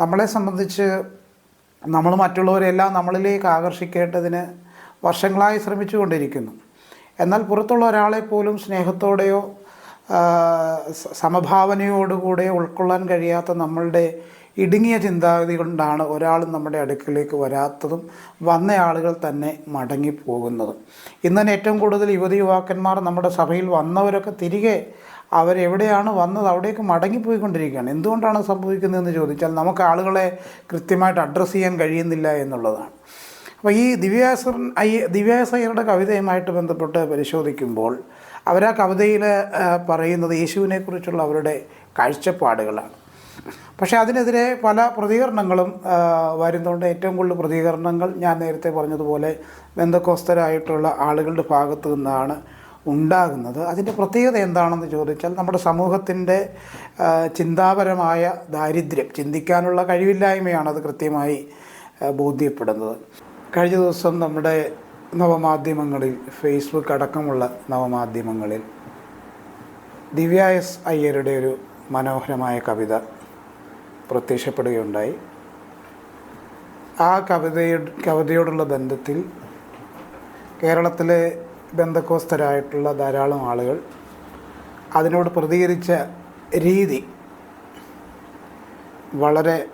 നമ്മളെ സംബന്ധിച്ച് നമ്മൾ മറ്റുള്ളവരെല്ലാം നമ്മളിലേക്ക് ആകർഷിക്കേണ്ടതിന് വർഷങ്ങളായി ശ്രമിച്ചുകൊണ്ടിരിക്കുന്നു. എന്നാൽ പുറത്തുള്ള ഒരാളെ പോലും സ്നേഹത്തോടെയോ സമഭാവനയോടുകൂടെ ഉൾക്കൊള്ളാൻ കഴിയാത്ത നമ്മളുടെ ഇടുങ്ങിയ ചിന്താഗതി കൊണ്ടാണ് ഒരാൾ നമ്മുടെ അടുക്കിലേക്ക് വരാത്തതും വന്ന ആളുകൾ തന്നെ മടങ്ങിപ്പോകുന്നതും. ഇന്ന് ഏറ്റവും കൂടുതൽ യുവതി യുവാക്കന്മാർ നമ്മുടെ സഭയിൽ വന്നവരൊക്കെ തിരികെ അവരെവിടെയാണ് വന്നത് അവിടേക്ക് മടങ്ങിപ്പോയിക്കൊണ്ടിരിക്കുകയാണ്. എന്തുകൊണ്ടാണ് സംഭവിക്കുന്നതെന്ന് ചോദിച്ചാൽ നമുക്ക് ആളുകളെ കൃത്യമായിട്ട് അഡ്രസ്സ് ചെയ്യാൻ കഴിയുന്നില്ല എന്നുള്ളതാണ്. അപ്പോൾ ഈ ദിവ്യാസർ ദിവ്യാസയ്യരുടെ കവിതയുമായിട്ട് ബന്ധപ്പെട്ട് പരിശോധിക്കുമ്പോൾ അവർ ആ കവിതയിൽ പറയുന്നത് യേശുവിനെക്കുറിച്ചുള്ള അവരുടെ കാഴ്ചപ്പാടുകളാണ്. പക്ഷേ അതിനെതിരെ പല പ്രതികരണങ്ങളും വരുന്നുണ്ട്. ഏറ്റവും കൂടുതൽ പ്രതികരണങ്ങൾ ഞാൻ നേരത്തെ പറഞ്ഞതുപോലെ ബന്ധക്കോസ്തരായിട്ടുള്ള ആളുകളുടെ ഭാഗത്തു നിന്നാണ് ഉണ്ടാകുന്നത്. അതിന്റെ പ്രത്യേകത എന്താണെന്ന് ചോദിച്ചാൽ നമ്മുടെ സമൂഹത്തിന്റെ ചിന്താപരമായ ദാരിദ്ര്യം ചിന്തിക്കാനുള്ള കഴിവില്ലായ്മയാണ് അത് കൃത്യമായി ബോധ്യപ്പെടുന്നത്. കഴിഞ്ഞ ദിവസം നമ്മുടെ നവമാധ്യമങ്ങളിൽ ഫേസ്ബുക്ക് അടക്കമുള്ള നവമാധ്യമങ്ങളിൽ ദിവ്യ എസ് അയ്യരുടെ ഒരു മനോഹരമായ കവിത പ്രത്യക്ഷപ്പെടുകയുണ്ടായി. ആ കവിതയുടെ കവിതയോടുള്ള ബന്ധത്തിൽ കേരളത്തിലെ ബന്ധക്കോസ്തരായിട്ടുള്ള ധാരാളം ആളുകൾ അതിനോട് പ്രതികരിച്ച രീതി വളരെ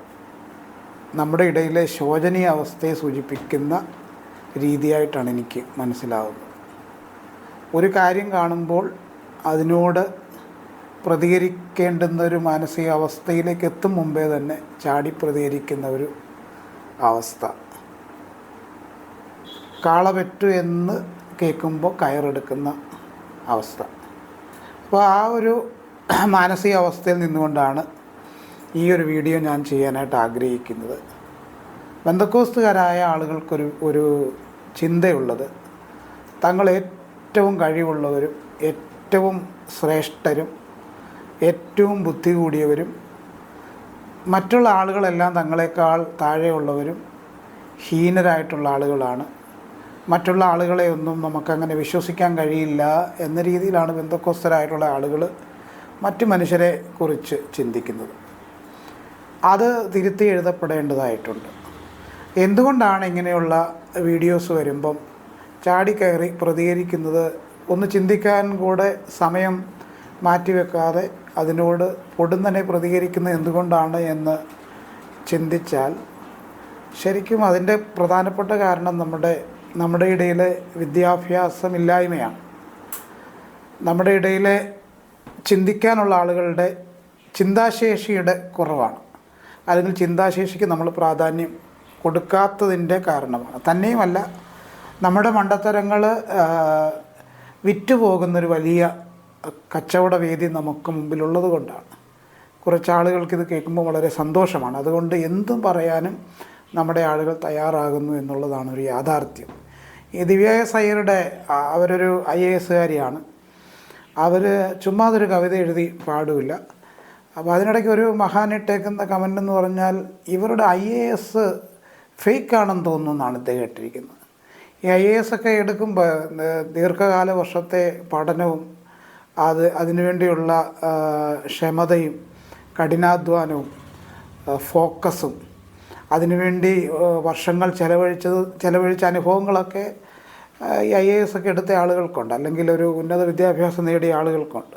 നമ്മുടെ ഇടയിലെ ശോചനീയ അവസ്ഥയെ സൂചിപ്പിക്കുന്ന രീതിയായിട്ടാണ് എനിക്ക് മനസ്സിലാവുന്നത്. ഒരു കാര്യം കാണുമ്പോൾ അതിനോട് പ്രതികരിക്കേണ്ടുന്ന ഒരു മാനസികാവസ്ഥയിലേക്ക് എത്തും മുമ്പേ തന്നെ ചാടി പ്രതികരിക്കുന്ന ഒരു അവസ്ഥ. കാളപെറ്റു എന്ന് കേൾക്കുമ്പോൾ കയറെടുക്കുന്ന അവസ്ഥ. അപ്പോൾ ആ ഒരു മാനസികാവസ്ഥയിൽ നിന്നുകൊണ്ടാണ് ഈ ഒരു വീഡിയോ ഞാൻ ചെയ്യാനായിട്ട് ആഗ്രഹിക്കുന്നത്. ബന്ധക്കോസ്തുകാരായ ആളുകൾക്കൊരു ഒരു ചിന്തയുള്ളത് തങ്ങൾ ഏറ്റവും കഴിവുള്ളവരും ഏറ്റവും ശ്രേഷ്ഠരും ഏറ്റവും ബുദ്ധി കൂടിയവരും മറ്റുള്ള ആളുകളെല്ലാം തങ്ങളെക്കാൾ താഴെയുള്ളവരും ഹീനരായിട്ടുള്ള ആളുകളാണ് മറ്റുള്ള ആളുകളെ ഒന്നും നമുക്കങ്ങനെ വിശ്വസിക്കാൻ കഴിയില്ല എന്ന രീതിയിലാണ് ബന്ധക്കോസ്തരായിട്ടുള്ള ആളുകൾ മറ്റു മനുഷ്യരെ കുറിച്ച് ചിന്തിക്കുന്നത്. അത് തിരുത്തി എഴുതപ്പെടേണ്ടതായിട്ടുണ്ട്. എന്തുകൊണ്ടാണ് ഇങ്ങനെയുള്ള വീഡിയോസ് വരുമ്പം ചാടിക്കയറി പ്രതികരിക്കുന്നത്? ഒന്ന് ചിന്തിക്കാൻ കൂടെ സമയം മാറ്റിവെക്കാതെ അതിനോട് പൊടുന്നനെ പ്രതികരിക്കുന്നത് എന്തുകൊണ്ടാണ് എന്ന് ചിന്തിച്ചാൽ ശരിക്കും അതിന്റെ പ്രധാനപ്പെട്ട കാരണം നമ്മുടെ നമ്മുടെ ഇടയിലെ വിദ്യാഭ്യാസമില്ലായ്മയാണ്. നമ്മുടെ ഇടയിലെ ചിന്തിക്കാനുള്ള ആളുകളുടെ ചിന്താശേഷിയുടെ കുറവാണ്. അല്ലെങ്കിൽ ചിന്താശേഷിക്ക് നമ്മൾ പ്രാധാന്യം കൊടുക്കാത്തതിന്റെ കാരണമാണ്. തന്നെയുമല്ല നമ്മുടെ മണ്ടത്തരങ്ങൾ വിറ്റുപോകുന്നൊരു വലിയ കച്ചവട വേദി നമുക്ക് മുമ്പിലുള്ളത് കൊണ്ടാണ്. കുറച്ച് ആളുകൾക്ക് ഇത് കേൾക്കുമ്പോൾ വളരെ സന്തോഷമാണ്. അതുകൊണ്ട് എന്തും പറയാനും നമ്മുടെ ആളുകൾ തയ്യാറാകുന്നു എന്നുള്ളതാണ് ഒരു യാഥാർത്ഥ്യം. ദിവ്യ എസ് അയ്യരുടെ അവരൊരു ഐ എ എസുകാരിയാണ് അവർ ചുമ്മാതൊരു കവിത എഴുതി പാടില്ല അപ്പോൾ അതിനിടയ്ക്ക് ഒരു മഹാൻ ഇട്ടേക്കുന്ന കമന്റ് എന്ന് പറഞ്ഞാൽ ഇവരുടെ ഐ എ എസ് ഫേക്കാണെന്ന് തോന്നുന്നു എന്നാണ് ഇദ്ദേഹം ഇട്ടിരിക്കുന്നത് ഈ ഐ എ എസ് ഒക്കെ എടുക്കുമ്പോൾ ദീർഘകാല വർഷത്തെ പഠനവും അത് അതിനുവേണ്ടിയുള്ള ക്ഷമതയും കഠിനാധ്വാനവും ഫോക്കസും അതിനുവേണ്ടി വർഷങ്ങൾ ചെലവഴിച്ചത് ചെലവഴിച്ച അനുഭവങ്ങളൊക്കെ ഈ ഐ എ എസ് ഒക്കെ എടുത്ത ആളുകൾക്കുണ്ട്. അല്ലെങ്കിൽ ഒരു ഉന്നത വിദ്യാഭ്യാസം നേടിയ ആളുകൾക്കുണ്ട്.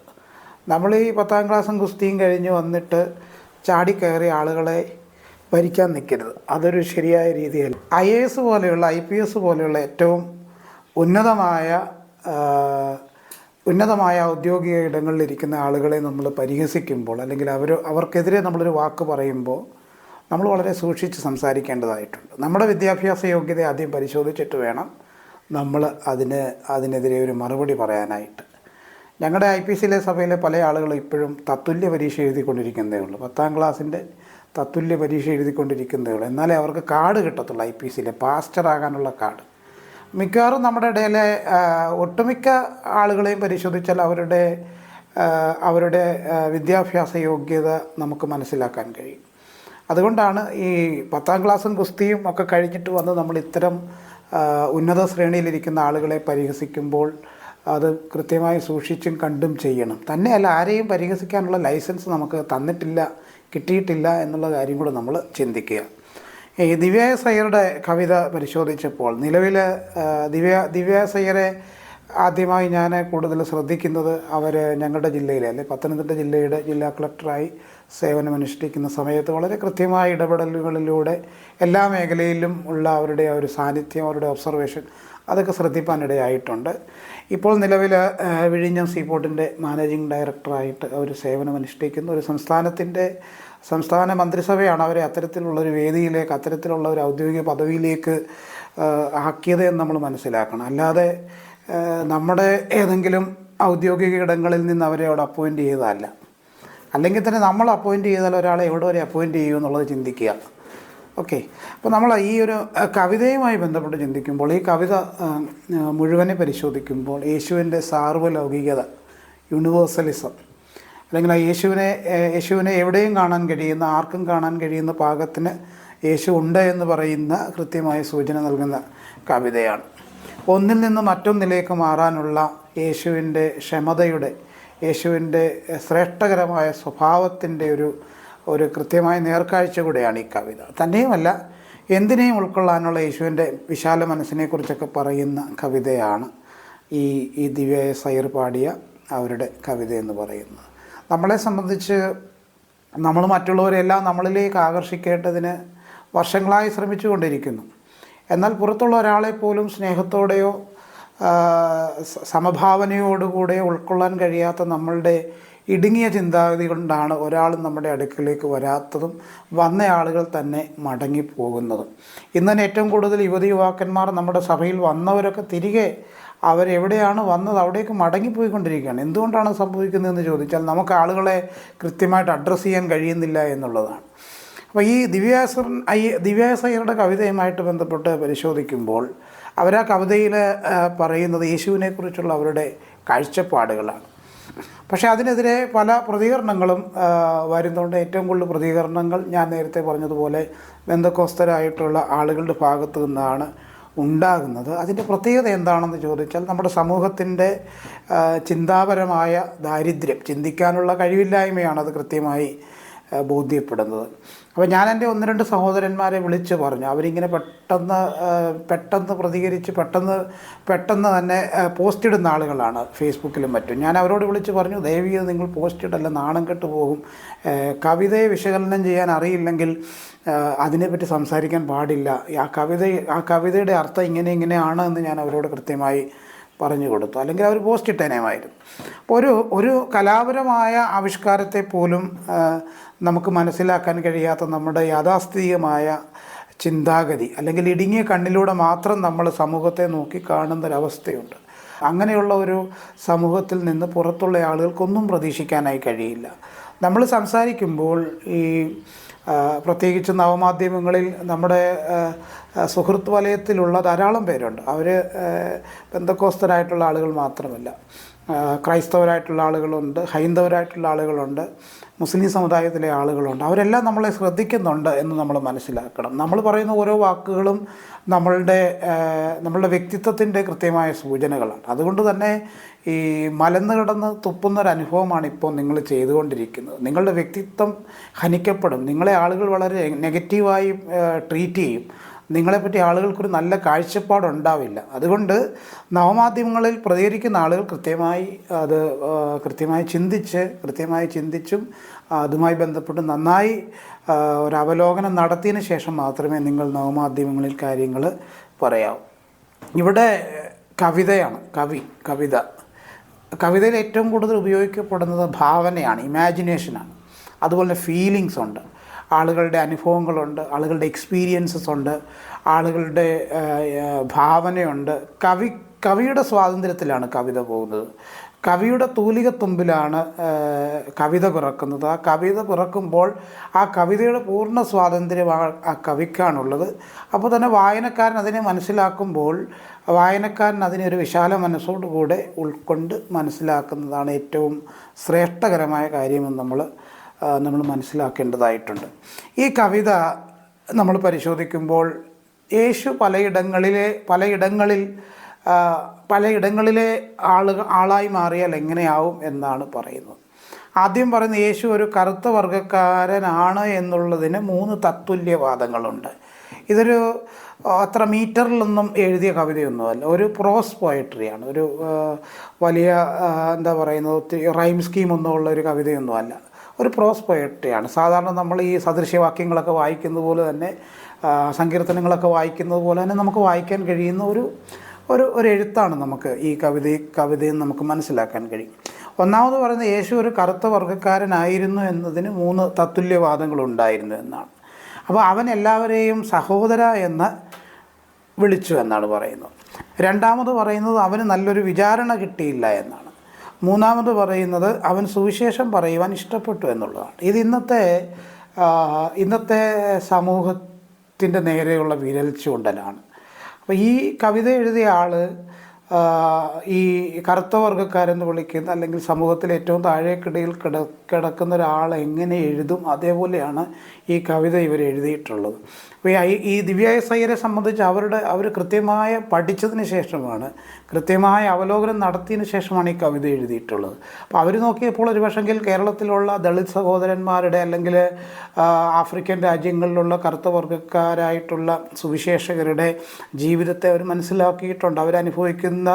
നമ്മൾ ഈ പത്താം ക്ലാസ്സും ഗുസ്തിയും കഴിഞ്ഞ് വന്നിട്ട് ചാടിക്കയറിയ ആളുകളെ ഭരിക്കാൻ നിൽക്കരുത്. അതൊരു ശരിയായ രീതിയല്ല. ഐ എ എസ് പോലെയുള്ള ഐ പി എസ് പോലെയുള്ള ഏറ്റവും ഉന്നതമായ ഉന്നതമായ ഔദ്യോഗിക ഇടങ്ങളിൽ ഇരിക്കുന്ന ആളുകളെ നമ്മൾ പരിഹസിക്കുമ്പോൾ അല്ലെങ്കിൽ അവർ അവർക്കെതിരെ നമ്മളൊരു വാക്ക് പറയുമ്പോൾ നമ്മൾ വളരെ സൂക്ഷിച്ച് സംസാരിക്കേണ്ടതായിട്ടുണ്ട്. നമ്മുടെ വിദ്യാഭ്യാസ യോഗ്യത ആദ്യം പരിശോധിച്ചിട്ട് വേണം നമ്മൾ അതിന് അതിനെതിരെ ഒരു മറുപടി പറയാനായിട്ട്. ഞങ്ങളുടെ ഐ പി സിയിലെ സഭയിലെ പല ആളുകളും ഇപ്പോഴും തത്തുല്യ പരീക്ഷ എഴുതിക്കൊണ്ടിരിക്കുന്നതേ ഉള്ളൂ. പത്താം ക്ലാസ്സിന്റെ തത്തുല്യ പരീക്ഷ എഴുതിക്കൊണ്ടിരിക്കുന്നതേ ഉള്ളൂ. എന്നാലേ അവർക്ക് കാർഡ് കിട്ടത്തുള്ളൂ ഐ പി സിയിലെ പാസ്റ്ററാകാനുള്ള കാർഡ്. മിക്കവാറും നമ്മുടെ ഇടയിലെ ഒട്ടുമിക്ക ആളുകളെയും പരിശോധിച്ചാൽ അവരുടെ അവരുടെ വിദ്യാഭ്യാസ യോഗ്യത നമുക്ക് മനസ്സിലാക്കാൻ കഴിയും. അതുകൊണ്ടാണ് ഈ പത്താം ക്ലാസ്സും കുസ്തിയും ഒക്കെ കഴിഞ്ഞിട്ട് വന്ന് നമ്മൾ ഇത്തരം ഉന്നത ശ്രേണിയിലിരിക്കുന്ന ആളുകളെ പരിഹസിക്കുമ്പോൾ അത് കൃത്യമായി സൂക്ഷിച്ചും കണ്ടും ചെയ്യണം. തന്നെയല്ല ആരെയും പരിഹസിക്കാനുള്ള ലൈസൻസ് നമുക്ക് തന്നിട്ടില്ല കിട്ടിയിട്ടില്ല എന്നുള്ള കാര്യം കൂടെ നമ്മൾ ചിന്തിക്കുക. ഈ ദിവ്യ സയ്യറുടെ കവിത പരിശോധിച്ചപ്പോൾ നിലവിൽ ദിവ്യ ദിവ്യ സയ്യറെ ആദ്യമായി ഞാൻ കൂടുതൽ ശ്രദ്ധിക്കുന്നത് അവർ ഞങ്ങളുടെ ജില്ലയിലെ അല്ലെ പത്തനംതിട്ട ജില്ലയുടെ ജില്ലാ കളക്ടറായി സേവനമനുഷ്ഠിക്കുന്ന സമയത്ത് വളരെ കൃത്യമായ ഇടപെടലുകളിലൂടെ എല്ലാ മേഖലയിലും ഉള്ള അവരുടെ ആ ഒരു സാന്നിധ്യം അവരുടെ ഒബ്സർവേഷൻ അതൊക്കെ ശ്രദ്ധിപ്പാനിടയായിട്ടുണ്ട്. ഇപ്പോൾ നിലവിൽ വിഴിഞ്ഞം സീപോർട്ടിന്റെ മാനേജിംഗ് ഡയറക്ടറായിട്ട് അവർ സേവനമനുഷ്ഠിക്കുന്ന ഒരു സംസ്ഥാനത്തിന്റെ സംസ്ഥാന മന്ത്രിസഭയാണ് അവരെ അത്തരത്തിലുള്ള ഒരു വേദിയിലേക്ക് അത്തരത്തിലുള്ള ഒരു ഔദ്യോഗിക പദവിയിലേക്ക് ആക്കിയത് എന്ന് നമ്മൾ മനസ്സിലാക്കണം. അല്ലാതെ നമ്മുടെ ഏതെങ്കിലും ഔദ്യോഗിക ഇടങ്ങളിൽ നിന്ന് അവരെ അവിടെ അപ്പോയിന്റ് ചെയ്തതല്ല. അല്ലെങ്കിൽ തന്നെ നമ്മൾ അപ്പോയിന്റ് ചെയ്താൽ ഒരാളെ എവിടെ വരെ അപ്പോയിന്റ് ചെയ്യും എന്നുള്ളത് ചിന്തിക്കുക. ഓക്കെ അപ്പോൾ നമ്മൾ ഈ ഒരു കവിതയുമായി ബന്ധപ്പെട്ട് ചിന്തിക്കുമ്പോൾ ഈ കവിത മുഴുവനെ പരിശോധിക്കുമ്പോൾ യേശുവിന്റെ സാർവലൗകികത യൂണിവേഴ്സലിസം അല്ലെങ്കിൽ ആ യേശുവിനെ യേശുവിനെ എവിടെയും കാണാൻ കഴിയുന്ന ആർക്കും കാണാൻ കഴിയുന്ന പാകത്തിന് യേശു ഉണ്ട് എന്ന് പറയുന്ന കൃത്യമായ സൂചന നൽകുന്ന കവിതയാണ്. ഒന്നിൽ നിന്ന് മറ്റൊന്നിലേക്ക് മാറാനുള്ള യേശുവിന്റെ ക്ഷമതയുടെ യേശുവിന്റെ ശ്രേഷ്ഠകരമായ സ്വഭാവത്തിന്റെ ഒരു ഒരു കൃത്യമായ നേർക്കാഴ്ച കൂടെയാണ് ഈ കവിത. തന്നെയുമല്ല എന്തിനേയും ഉൾക്കൊള്ളാനുള്ള യേശുവിന്റെ വിശാല മനസ്സിനെക്കുറിച്ചൊക്കെ പറയുന്ന കവിതയാണ് ഈ ഈ ദിവ്യ സൈർ പാടിയ അവരുടെ കവിത എന്ന് പറയുന്നത്. നമ്മളെ സംബന്ധിച്ച് നമ്മൾ മറ്റുള്ളവരെല്ലാം നമ്മളിലേക്ക് ആകർഷിക്കേണ്ടതിന് വർഷങ്ങളായി ശ്രമിച്ചുകൊണ്ടിരിക്കുന്നു. എന്നാൽ പുറത്തുള്ള ഒരാളെ പോലും സ്നേഹത്തോടെയോ സമഭാവനയോടുകൂടെ ഉൾക്കൊള്ളാൻ കഴിയാത്ത നമ്മളുടെ ഇടുങ്ങിയ ചിന്താഗതി കൊണ്ടാണ് ഒരാളും നമ്മുടെ അടുക്കിലേക്ക് വരാത്തതും വന്ന ആളുകൾ തന്നെ മടങ്ങിപ്പോകുന്നതും. ഇന്നലെ ഏറ്റവും കൂടുതൽ യുവതി യുവാക്കന്മാർ നമ്മുടെ സഭയിൽ വന്നവരൊക്കെ തിരികെ അവരെവിടെയാണ് വന്നത് അവിടേക്ക് മടങ്ങിപ്പോയിക്കൊണ്ടിരിക്കുകയാണ്. എന്തുകൊണ്ടാണ് സംഭവിക്കുന്നതെന്ന് ചോദിച്ചാൽ നമുക്ക് ആളുകളെ കൃത്യമായിട്ട് അഡ്രസ്സ് ചെയ്യാൻ കഴിയുന്നില്ല എന്നുള്ളതാണ്. അപ്പോൾ ഈ ദിവ്യാസൻ ഐ ദിവ്യാസയ്യരുടെ കവിതയുമായിട്ട് ബന്ധപ്പെട്ട് പരിശോധിക്കുമ്പോൾ അവരാ കവിതയിൽ പറയുന്നത് യേശുവിനെക്കുറിച്ചുള്ള അവരുടെ കാഴ്ചപ്പാടുകളാണ്. പക്ഷേ അതിനെതിരെ പല പ്രതികരണങ്ങളും ആ, വരുന്നുണ്ട് ഏറ്റവും കൂടുതൽ പ്രതികരണങ്ങൾ ഞാൻ നേരത്തെ പറഞ്ഞതുപോലെ ബന്ധക്കോസ്തരായിട്ടുള്ള ആളുകളുടെ ഭാഗത്തു നിന്നാണ് ഉണ്ടാകുന്നത്. അതിന്റെ പ്രത്യേകത എന്താണെന്ന് ചോദിച്ചാൽ നമ്മുടെ സമൂഹത്തിന്റെ ചിന്താപരമായ ദാരിദ്ര്യം ചിന്തിക്കാനുള്ള കഴിവില്ലായ്മയാണ് അത് കൃത്യമായി ആ, ബോധ്യപ്പെടുന്നത്. അപ്പോൾ ഞാൻ എന്റെ ഒന്ന് രണ്ട് സഹോദരന്മാരെ വിളിച്ച് പറഞ്ഞു. അവരിങ്ങനെ പെട്ടെന്ന് പെട്ടെന്ന് പ്രതികരിച്ച് പെട്ടെന്ന് പെട്ടെന്ന് തന്നെ പോസ്റ്റ് ഇടുന്ന ആളുകളാണ് ഫേസ്ബുക്കിലും മറ്റും. ഞാൻ അവരോട് വിളിച്ച് പറഞ്ഞു ദയവീ നിങ്ങൾ പോസ്റ്റ് ഇടല്ല നാണം കെട്ട് പോകും. കവിതയെ വിശകലനം ചെയ്യാൻ അറിയില്ലെങ്കിൽ അതിനെപ്പറ്റി സംസാരിക്കാൻ പാടില്ല. ആ കവിത ആ കവിതയുടെ അർത്ഥം ഇങ്ങനെ ഇങ്ങനെയാണ് എന്ന് ഞാൻ അവരോട് കൃത്യമായി പറഞ്ഞു കൊടുത്തു. അല്ലെങ്കിൽ അവർ പോസ്റ്റ് ഇട്ടേനേമായിരുന്നു അപ്പോൾ ഒരു ഒരു കലാപരമായ ആവിഷ്കാരത്തെ പോലും നമുക്ക് മനസ്സിലാക്കാൻ കഴിയാത്ത നമ്മുടെ യാഥാസ്ഥിതികമായ ചിന്താഗതി അല്ലെങ്കിൽ ഇടുങ്ങിയ കണ്ണിലൂടെ മാത്രം നമ്മൾ സമൂഹത്തെ നോക്കി കാണുന്നൊരവസ്ഥയുണ്ട്. അങ്ങനെയുള്ള ഒരു സമൂഹത്തിൽ നിന്ന് പുറത്തുള്ള ആളുകൾക്കൊന്നും പ്രതീക്ഷിക്കാനായി കഴിയില്ല. നമ്മൾ സംസാരിക്കുമ്പോൾ ഈ പ്രത്യേകിച്ച് നവമാധ്യമങ്ങളിൽ നമ്മുടെ സുഹൃത്ത് വലയത്തിലുള്ള ധാരാളം പേരുണ്ട്. അവർ ബന്ധക്കോസ്തരായിട്ടുള്ള ആളുകൾ മാത്രമല്ല. ക്രൈസ്തവരായിട്ടുള്ള ആളുകളുണ്ട് ഹൈന്ദവരായിട്ടുള്ള ആളുകളുണ്ട്. മുസ്ലിം സമുദായത്തിലെ ആളുകളുണ്ട്. അവരെല്ലാം നമ്മളെ ശ്രദ്ധിക്കുന്നുണ്ട് എന്ന് നമ്മൾ മനസ്സിലാക്കണം. നമ്മൾ പറയുന്ന ഓരോ വാക്കുകളും നമ്മളുടെ നമ്മളുടെ വ്യക്തിത്വത്തിന്റെ കൃത്യമായ സൂചനകളാണ്. അതുകൊണ്ട് തന്നെ ഈ മലന്ന് കിടന്ന് തുപ്പുന്നൊരനുഭവമാണ് ഇപ്പോൾ നിങ്ങൾ ചെയ്തുകൊണ്ടിരിക്കുന്നത്. നിങ്ങളുടെ വ്യക്തിത്വം ഹനിക്കപ്പെടും. നിങ്ങളെ ആളുകൾ വളരെ നെഗറ്റീവായി ട്രീറ്റ് ചെയ്യും. നിങ്ങളെപ്പറ്റി ആളുകൾക്കൊരു നല്ല കാഴ്ചപ്പാടുണ്ടാവില്ല. അതുകൊണ്ട് നവമാധ്യമങ്ങളിൽ പ്രതികരിക്കുന്ന ആളുകൾ കൃത്യമായി അത് കൃത്യമായി ചിന്തിച്ച് കൃത്യമായി ചിന്തിച്ചും അതുമായി ബന്ധപ്പെട്ട് നന്നായി ഒരു അവലോകനം നടത്തിയതിന് ശേഷം മാത്രമേ നിങ്ങൾ നവമാധ്യമങ്ങളിൽ കാര്യങ്ങൾ പറയാവൂ. ഇവിടെ കവിതയാണ് കവി കവിത. കവിതയിൽ ഏറ്റവും കൂടുതൽ ഉപയോഗിക്കപ്പെടുന്നത് ഭാവനയാണ് ഇമാജിനേഷനാണ്. അതുപോലെ ഫീലിങ്സ് ഉണ്ട്. ആളുകളുടെ അനുഭവങ്ങളുണ്ട് ആളുകളുടെ എക്സ്പീരിയൻസസ് ഉണ്ട് ആളുകളുടെ ഭാവനയുണ്ട്. കവി കവിയുടെ സ്വാതന്ത്ര്യത്തിലാണ് കവിത പോകുന്നത്. കവിയുടെ തൂലിക തുമ്പിലാണ് കവിത പിറക്കുന്നത്. ആ കവിത പിറക്കുമ്പോൾ ആ കവിതയുടെ പൂർണ സ്വാതന്ത്ര്യം ആ കവിക്കാണുള്ളത്. അപ്പോൾ തന്നെ വായനക്കാരൻ അതിനെ മനസ്സിലാക്കുമ്പോൾ വായനക്കാരൻ അതിനെ ഒരു വിശാല മനസ്സോടുകൂടെ ഉൾക്കൊണ്ട് മനസ്സിലാക്കുന്നതാണ് ഏറ്റവും ശ്രേഷ്ഠകരമായ കാര്യമെന്ന് നമ്മൾ നമ്മൾ മനസ്സിലാക്കേണ്ടതായിട്ടുണ്ട്. ഈ കവിത നമ്മൾ പരിശോധിക്കുമ്പോൾ യേശു പലയിടങ്ങളിലെ പലയിടങ്ങളിൽ പലയിടങ്ങളിലെ ആളുകൾ ആളായി മാറിയാൽ എങ്ങനെയാവും എന്നാണ് പറയുന്നത്. ആദ്യം പറയുന്ന യേശു ഒരു കറുത്ത വർഗക്കാരനാണ് എന്നുള്ളതിന് മൂന്ന് തത്തുല്യവാദങ്ങളുണ്ട്. ഇതൊരു അത്ര മീറ്ററിലൊന്നും എഴുതിയ കവിതയൊന്നുമല്ല. ഒരു പ്രോസ് പോയട്രിയാണ്. ഒരു വലിയ എന്താ പറയുന്നത് ഒത്തിരി റൈം സ്കീമൊന്നും ഉള്ള ഒരു കവിതയൊന്നുമല്ല. ഒരു പ്രോസ് പോയട്രിയാണ്. സാധാരണ നമ്മൾ ഈ സദൃശ്യവാക്യങ്ങളൊക്കെ വായിക്കുന്നത് പോലെ തന്നെ സങ്കീർത്തനങ്ങളൊക്കെ വായിക്കുന്നത് പോലെ തന്നെ നമുക്ക് വായിക്കാൻ കഴിയുന്ന ഒരു ഒരു ഒരു എഴുത്താണ് നമുക്ക് ഈ കവിത കവിതയും നമുക്ക് മനസ്സിലാക്കാൻ കഴിയും. ഒന്നാമത് പറയുന്നത് യേശു ഒരു കറുത്ത വർഗക്കാരനായിരുന്നു എന്നതിന് മൂന്ന് തത്തുല്യവാദങ്ങളുണ്ടായിരുന്നു എന്നാണ്. അപ്പോൾ അവൻ എല്ലാവരെയും സഹോദര എന്ന് വിളിച്ചു എന്നാണ് പറയുന്നത്. രണ്ടാമത് പറയുന്നത് അവന് നല്ലൊരു വിചാരണ കിട്ടിയില്ല എന്നാണ്. മൂന്നാമത് പറയുന്നത് അവൻ സുവിശേഷം പറയുവാൻ ഇഷ്ടപ്പെട്ടു എന്നുള്ളതാണ്. ഇത് ഇന്നത്തെ ഇന്നത്തെ സമൂഹത്തിന്റെ നേരെയുള്ള വിരൽ ചൂണ്ടലാണ് അപ്പോൾ ഈ കവിത എഴുതിയ ആൾ ഈ കറുത്ത വർഗക്കാരെന്ന് വിളിക്കുന്ന അല്ലെങ്കിൽ സമൂഹത്തിൽ ഏറ്റവും താഴേക്കിടയിൽ കിട കിടക്കുന്ന ഒരാൾ എങ്ങനെ എഴുതും അതേപോലെയാണ് ഈ കവിത ഇവർ എഴുതിയിട്ടുള്ളത്. അപ്പോൾ ഈ ദിവ്യായ ദിവ്യാസയ്യരെ സംബന്ധിച്ച് അവരുടെ അവർ കൃത്യമായ പഠിച്ചതിന് ശേഷമാണ് കൃത്യമായ അവലോകനം നടത്തിയതിന് ശേഷമാണ് ഈ കവിത എഴുതിയിട്ടുള്ളത്. അപ്പോൾ അവർ നോക്കിയപ്പോൾ ഒരു പക്ഷെങ്കിൽ കേരളത്തിലുള്ള ദളിത് സഹോദരന്മാരുടെ അല്ലെങ്കിൽ ആഫ്രിക്കൻ രാജ്യങ്ങളിലുള്ള കറുത്ത വർഗക്കാരായിട്ടുള്ള സുവിശേഷകരുടെ ജീവിതത്തെ അവർ മനസ്സിലാക്കിയിട്ടുണ്ട്. അവരനുഭവിക്കുന്ന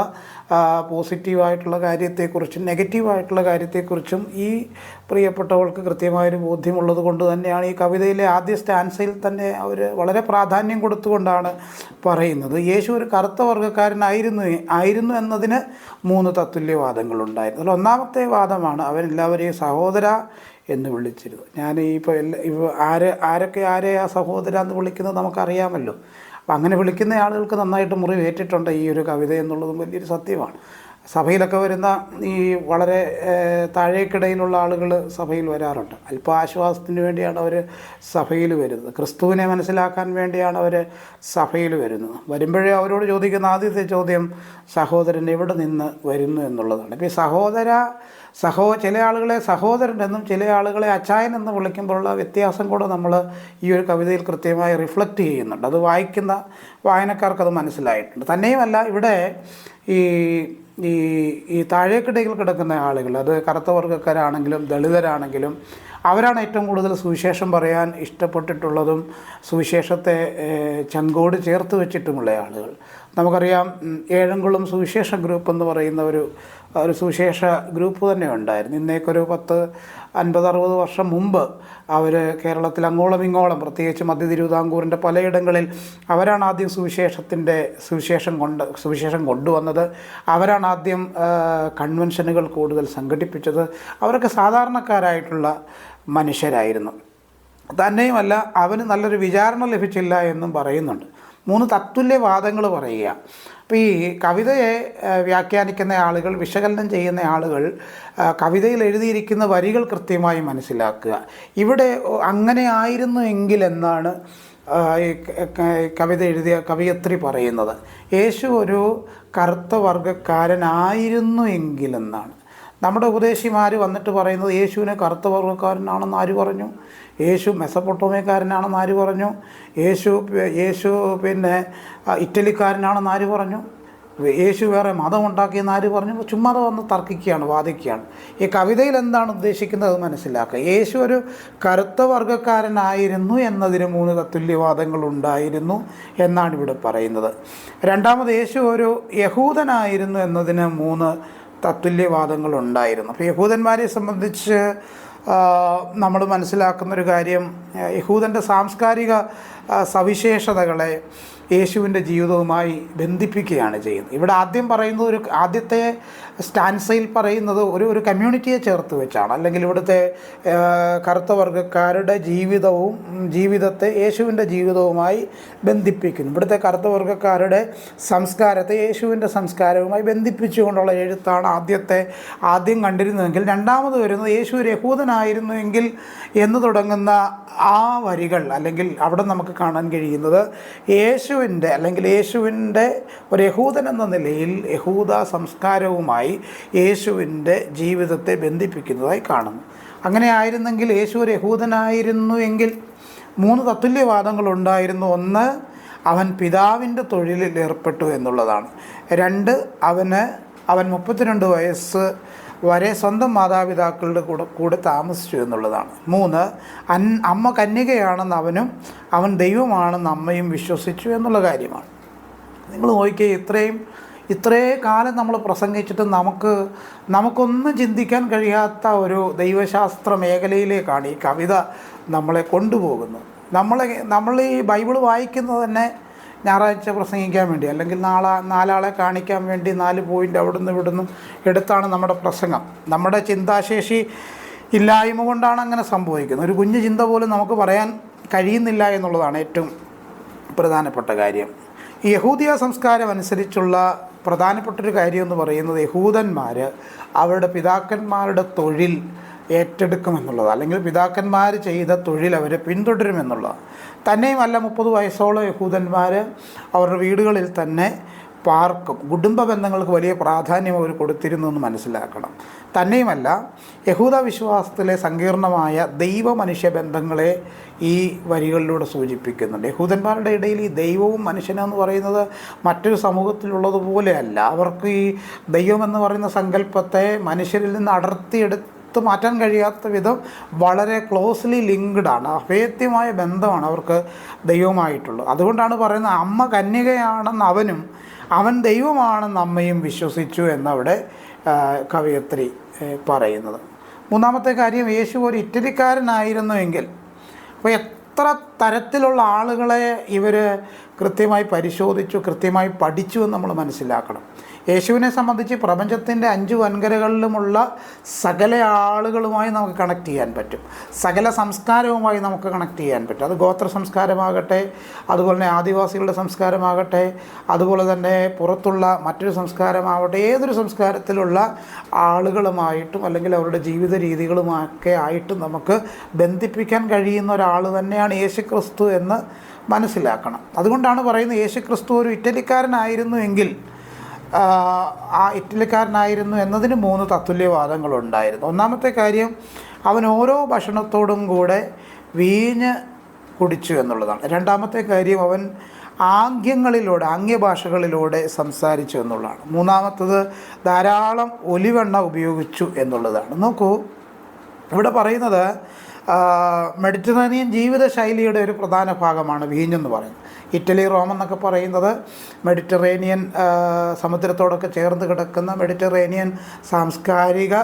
പോസിറ്റീവായിട്ടുള്ള കാര്യത്തെക്കുറിച്ചും നെഗറ്റീവായിട്ടുള്ള കാര്യത്തെക്കുറിച്ചും ഈ പ്രിയപ്പെട്ടവൾക്ക് കൃത്യമായൊരു ബോധ്യമുള്ളത് കൊണ്ട് തന്നെയാണ് ഈ കവിതയിലെ ആദ്യ സ്റ്റാൻസയിൽ തന്നെ അവർ വളരെ പ്രാധാന്യം കൊടുത്തുകൊണ്ടാണ് പറയുന്നത്. യേശു ഒരു കറുത്ത വർഗക്കാരനായിരുന്നു. ആയിരുന്നു എന്നതിന് മൂന്ന് തത്തുല്യവാദങ്ങളുണ്ടായിരുന്നു. അതിൽ ഒന്നാമത്തെ വാദമാണ് അവരെല്ലാവരെയും സഹോദര എന്ന് വിളിച്ചിരുന്നു. ഞാൻ ഈ ഇപ്പോൾ എല്ലാ ഇപ്പോൾ ആര് ആരൊക്കെ ആരെ ആ സഹോദര എന്ന് വിളിക്കുന്നത് നമുക്കറിയാമല്ലോ. അപ്പം അങ്ങനെ വിളിക്കുന്ന ആളുകൾക്ക് നന്നായിട്ട് മുറിവേറ്റിട്ടുണ്ട് ഈ ഒരു കവിത എന്നുള്ളതും വലിയൊരു സത്യമാണ്. സഭയിലൊക്കെ വരുന്ന ഈ വളരെ താഴേക്കിടയിലുള്ള ആളുകൾ സഭയിൽ വരാറുണ്ട്. അല്പ ആശ്വാസത്തിന് വേണ്ടിയാണ് അവർ സഭയിൽ വരുന്നത്. ക്രിസ്തുവിനെ മനസ്സിലാക്കാൻ വേണ്ടിയാണ് അവർ സഭയിൽ വരുന്നത്. വരുമ്പോഴേ അവരോട് ചോദിക്കുന്ന ആദ്യത്തെ ചോദ്യം സഹോദരൻ എവിടെ നിന്ന് വരുന്നു എന്നുള്ളതാണ്. ഇപ്പോൾ ഈ സഹോദര സഹോ ചില ആളുകളെ സഹോദരൻ എന്നും ചില ആളുകളെ അച്ചായൻ എന്ന് വിളിക്കുമ്പോഴുള്ള വ്യത്യാസം കൂടെ നമ്മൾ ഈ ഒരു കവിതയിൽ കൃത്യമായി റിഫ്ലക്റ്റ് ചെയ്യുന്നുണ്ട്. അത് വായിക്കുന്ന വായനക്കാർക്ക് അത് മനസ്സിലായിട്ടുണ്ട്. തന്നെയുമല്ല ഇവിടെ ഈ ഈ ഈ താഴേക്കിടയിൽ കിടക്കുന്ന ആളുകൾ അത് കറുത്ത വർഗക്കാരാണെങ്കിലും ദളിതരാണെങ്കിലും അവരാണ് ഏറ്റവും കൂടുതൽ സുവിശേഷം പറയാൻ ഇഷ്ടപ്പെട്ടിട്ടുള്ളതും സുവിശേഷത്തെ ചങ്കോട് ചേർത്ത് വെച്ചിട്ടുമുള്ള ആളുകൾ. നമുക്കറിയാം ഏഴംകുളം സുവിശേഷ ഗ്രൂപ്പ് എന്ന് പറയുന്ന ഒരു ഒരു സുവിശേഷ ഗ്രൂപ്പ് തന്നെ ഉണ്ടായിരുന്നു. ഇന്നേക്കൊരു പത്ത് അൻപത് അറുപത് വർഷം മുമ്പ് അവർ കേരളത്തിൽ അങ്ങോളം ഇങ്ങോളം പ്രത്യേകിച്ച് മധ്യ തിരുവിതാംകൂറിന്റെ പലയിടങ്ങളിൽ അവരാണ് ആദ്യം സുവിശേഷത്തിന്റെ സുവിശേഷം കൊണ്ട് സുവിശേഷം കൊണ്ടുവന്നത്. അവരാണ് ആദ്യം കൺവെൻഷനുകൾ കൂടുതൽ സംഘടിപ്പിച്ചത്. അവരൊക്കെ സാധാരണക്കാരായിട്ടുള്ള മനുഷ്യരായിരുന്നു. തന്നെയുമല്ല അവന് നല്ലൊരു വിചാരണ ലഭിച്ചില്ല എന്നും പറയുന്നുണ്ട്. മൂന്ന് തത്തുല്യവാദങ്ങൾ പറയുക. അപ്പോൾ ഈ കവിതയെ വ്യാഖ്യാനിക്കുന്ന ആളുകൾ വിശകലനം ചെയ്യുന്ന ആളുകൾ കവിതയിൽ എഴുതിയിരിക്കുന്ന വരികൾ കൃത്യമായി മനസ്സിലാക്കുക. ഇവിടെ അങ്ങനെ ആയിരുന്നു എങ്കിൽ എന്നാണ് ഈ കവിത എഴുതിയ കവിയത്രി പറയുന്നത്. യേശു ഒരു കറുത്ത വർഗക്കാരനായിരുന്നു എങ്കിലെന്നാണ് നമ്മുടെ ഉപദേശിമാർ വന്നിട്ട് പറയുന്നത് യേശുവിനെ കറുത്ത വർഗക്കാരനാണെന്ന് ആര് പറഞ്ഞു? യേശു മെസ്സപ്പൊട്ടോമിയക്കാരനാണെന്ന് ആര് പറഞ്ഞു? യേശു യേശു പിന്നെ ഇറ്റലിക്കാരനാണെന്ന് ആര് പറഞ്ഞു? യേശു വേറെ മതം ഉണ്ടാക്കിയെന്ന് ആര് പറഞ്ഞു? ചുമ്മാതെ വന്ന് തർക്കിക്കുകയാണ് വാദിക്കുകയാണ്. ഈ കവിതയിൽ എന്താണ് ഉദ്ദേശിക്കുന്നത് മനസ്സിലാക്കുക. യേശു ഒരു കറുത്ത വർഗക്കാരനായിരുന്നു എന്നതിന് മൂന്ന് തത്തുല്യവാദങ്ങൾ ഉണ്ടായിരുന്നു എന്നാണ് ഇവിടെ പറയുന്നത്. രണ്ടാമത് യേശു ഒരു യഹൂദനായിരുന്നു എന്നതിന് മൂന്ന് തത്തുല്യവാദങ്ങളുണ്ടായിരുന്നു. അപ്പോൾ യഹൂദന്മാരെ സംബന്ധിച്ച് നമ്മൾ മനസ്സിലാക്കുന്നൊരു കാര്യം യഹൂദന്റെ സാംസ്കാരിക സവിശേഷതകളെ യേശുവിന്റെ ജീവിതവുമായി ബന്ധിപ്പിക്കുകയാണ് ചെയ്യുന്നത്. ഇവിടെ ആദ്യം പറയുന്നത് ഒരു ആദ്യത്തെ സ്റ്റാൻസയിൽ പറയുന്നത് ഒരു ഒരു കമ്മ്യൂണിറ്റിയെ ചേർത്ത് വെച്ചാണ്. അല്ലെങ്കിൽ ഇവിടുത്തെ കറുത്ത വർഗക്കാരുടെ ജീവിതവും ജീവിതത്തെ യേശുവിന്റെ ജീവിതവുമായി ബന്ധിപ്പിക്കുന്നു. ഇവിടുത്തെ കറുത്ത വർഗക്കാരുടെ സംസ്കാരത്തെ യേശുവിന്റെ സംസ്കാരവുമായി ബന്ധിപ്പിച്ചുകൊണ്ടുള്ള എഴുത്താണ് ആദ്യത്തെ ആദ്യം കണ്ടിരുന്നതെങ്കിൽ. രണ്ടാമത് വരുന്നത് യേശു രഹൂതനായിരുന്നുവെങ്കിൽ എന്ന് തുടങ്ങുന്ന ആ വരികൾ അല്ലെങ്കിൽ അവിടെ നമുക്ക് കാണാൻ കഴിയുന്നത് യേശുവിന്റെ അല്ലെങ്കിൽ യേശുവിന്റെ ഒരു യഹൂദൻ എന്ന നിലയിൽ യഹൂദ സംസ്കാരവുമായി യേശുവിന്റെ ജീവിതത്തെ ബന്ധിപ്പിക്കുന്നതായി കാണുന്നു. അങ്ങനെ ആയിരുന്നെങ്കിൽ യേശു ഒരു യഹൂദനായിരുന്നു എങ്കിൽ മൂന്ന് തത്തുല്യവാദങ്ങളുണ്ടായിരുന്നു ഒന്ന് അവൻ പിതാവിന്റെ തൊഴിലിൽ ഏർപ്പെട്ടു എന്നുള്ളതാണ്. രണ്ട് അവന് അവൻ മുപ്പത്തിരണ്ട് വയസ്സ് വരെ സ്വന്തം മാതാപിതാക്കളുടെ കൂടെ കൂടെ താമസിച്ചു എന്നുള്ളതാണ്. മൂന്ന് അൻ അമ്മ കന്യകയാണെന്ന് അവനും അവൻ ദൈവമാണെന്ന് അമ്മയും വിശ്വസിച്ചു എന്നുള്ള കാര്യമാണ്. നിങ്ങൾ നോക്കിയേ ഇത്രയും ഇത്രേ കാലം നമ്മൾ പ്രസംഗിച്ചിട്ട് നമുക്ക് നമുക്കൊന്നും ചിന്തിക്കാൻ കഴിയാത്ത ഒരു ദൈവശാസ്ത്ര മേഖലയിലേക്കാണ് ഈ കവിത നമ്മളെ കൊണ്ടുപോകുന്നത്. നമ്മളെ നമ്മൾ ഈ ബൈബിൾ വായിക്കുന്നത് തന്നെ ഞായറാഴ്ച പ്രസംഗിക്കാൻ വേണ്ടി അല്ലെങ്കിൽ നാളെ നാലാളെ കാണിക്കാൻ വേണ്ടി നാല് പോയിന്റ് അവിടുന്ന് ഇവിടുന്നും എടുത്താണ് നമ്മുടെ പ്രസംഗം. നമ്മുടെ ചിന്താശേഷി ഇല്ലായ്മ കൊണ്ടാണ് അങ്ങനെ സംഭവിക്കുന്നത്. ഒരു കുഞ്ഞു ചിന്ത പോലും നമുക്ക് പറയാൻ കഴിയുന്നില്ല എന്നുള്ളതാണ് ഏറ്റവും പ്രധാനപ്പെട്ട കാര്യം. യഹൂദിയ സംസ്കാരം അനുസരിച്ചുള്ള പ്രധാനപ്പെട്ടൊരു കാര്യം എന്ന് പറയുന്നത് യഹൂദന്മാർ അവരുടെ പിതാക്കന്മാരുടെ തൊഴിൽ ഏറ്റെടുക്കുമെന്നുള്ളത്. അല്ലെങ്കിൽ പിതാക്കന്മാർ ചെയ്ത തൊഴിൽ അവർ പിന്തുടരുമെന്നുള്ളത്. തന്നെയുമല്ല മുപ്പത് വയസ്സോളം യഹൂദന്മാർ അവരുടെ വീടുകളിൽ തന്നെ പാർക്കും. കുടുംബ ബന്ധങ്ങൾക്ക് വലിയ പ്രാധാന്യം അവർ കൊടുത്തിരുന്നു എന്ന് മനസ്സിലാക്കണം. തന്നെയുമല്ല യഹൂദ വിശ്വാസത്തിലെ സങ്കീർണമായ ദൈവ മനുഷ്യ ബന്ധങ്ങളെ ഈ വരികളിലൂടെ സൂചിപ്പിക്കുന്നുണ്ട്. യഹൂദന്മാരുടെ ഇടയിൽ ഈ ദൈവവും മനുഷ്യനെന്ന് പറയുന്നത് മറ്റൊരു സമൂഹത്തിലുള്ളതുപോലെയല്ല അവർക്ക് ഈ ദൈവമെന്ന് പറയുന്ന സങ്കല്പത്തെ മനുഷ്യരിൽ നിന്ന് അടർത്തിയെടുത്ത് എടുത്തു മാറ്റാൻ കഴിയാത്ത വിധം വളരെ ക്ലോസ്ലി ലിങ്ക്ഡ് ആണ്. അഭേദ്യമായ ബന്ധമാണ് അവർക്ക് ദൈവമായിട്ടുള്ളത് അതുകൊണ്ടാണ് പറയുന്നത് അമ്മ കന്യകയാണെന്ന് അവനും അവൻ ദൈവമാണെന്ന് അമ്മയും വിശ്വസിച്ചു എന്നവിടെ കവയത്രി പറയുന്നത്. മൂന്നാമത്തെ കാര്യം യേശു ഒരു ഇറ്റലിക്കാരനായിരുന്നുവെങ്കിൽ അപ്പോൾ എത്ര തരത്തിലുള്ള ആളുകളെ ഇവർ കൃത്യമായി പരിശോധിച്ചു കൃത്യമായി പഠിച്ചു എന്ന് നമ്മൾ മനസ്സിലാക്കണം. യേശുവിനെ സംബന്ധിച്ച് പ്രപഞ്ചത്തിന്റെ അഞ്ച് വൻകരകളിലുമുള്ള സകല ആളുകളുമായി നമുക്ക് കണക്ട് ചെയ്യാൻ പറ്റും. സകല സംസ്കാരവുമായി നമുക്ക് കണക്ട് ചെയ്യാൻ പറ്റും. അത് ഗോത്ര സംസ്കാരമാകട്ടെ അതുപോലെ തന്നെ ആദിവാസികളുടെ സംസ്കാരമാകട്ടെ അതുപോലെ തന്നെ പുറത്തുള്ള മറ്റൊരു സംസ്കാരമാവട്ടെ ഏതൊരു സംസ്കാരത്തിലുള്ള ആളുകളുമായിട്ടും അല്ലെങ്കിൽ അവരുടെ ജീവിത രീതികളുമൊക്കെ ആയിട്ടും നമുക്ക് ബന്ധിപ്പിക്കാൻ കഴിയുന്ന ഒരാൾ തന്നെയാണ് യേശു ക്രിസ്തു എന്ന് മനസ്സിലാക്കണം. അതുകൊണ്ടാണ് പറയുന്നത് യേശു ക്രിസ്തു ഒരു ഇറ്റലിക്കാരനായിരുന്നു എങ്കിൽ ആ, ഇറ്റലിക്കാരനായിരുന്നു എന്നതിന് മൂന്ന് തത്തുല്യവാദങ്ങളുണ്ടായിരുന്നു. ഒന്നാമത്തെ കാര്യം അവൻ ഓരോ ഭക്ഷണത്തോടും കൂടെ വീഞ്ഞ് കുടിച്ചു എന്നുള്ളതാണ്. രണ്ടാമത്തെ കാര്യം അവൻ ആംഗ്യങ്ങളിലൂടെ ആംഗ്യഭാഷകളിലൂടെ സംസാരിച്ചു എന്നുള്ളതാണ്. മൂന്നാമത്തത് ധാരാളം ഒലിവെണ്ണ ഉപയോഗിച്ചു എന്നുള്ളതാണ്. നോക്കൂ ഇവിടെ പറയുന്നത് മെഡിറ്ററേനിയൻ ജീവിതശൈലിയുടെ ഒരു പ്രധാന ഭാഗമാണ് വീഞ്ഞെന്ന് പറയുന്നത്. ഇറ്റലി റോം എന്നൊക്കെ പറയുന്നത് മെഡിറ്ററേനിയൻ സമുദ്രത്തോടൊക്കെ ചേർന്ന് കിടക്കുന്ന മെഡിറ്ററേനിയൻ സാംസ്കാരിക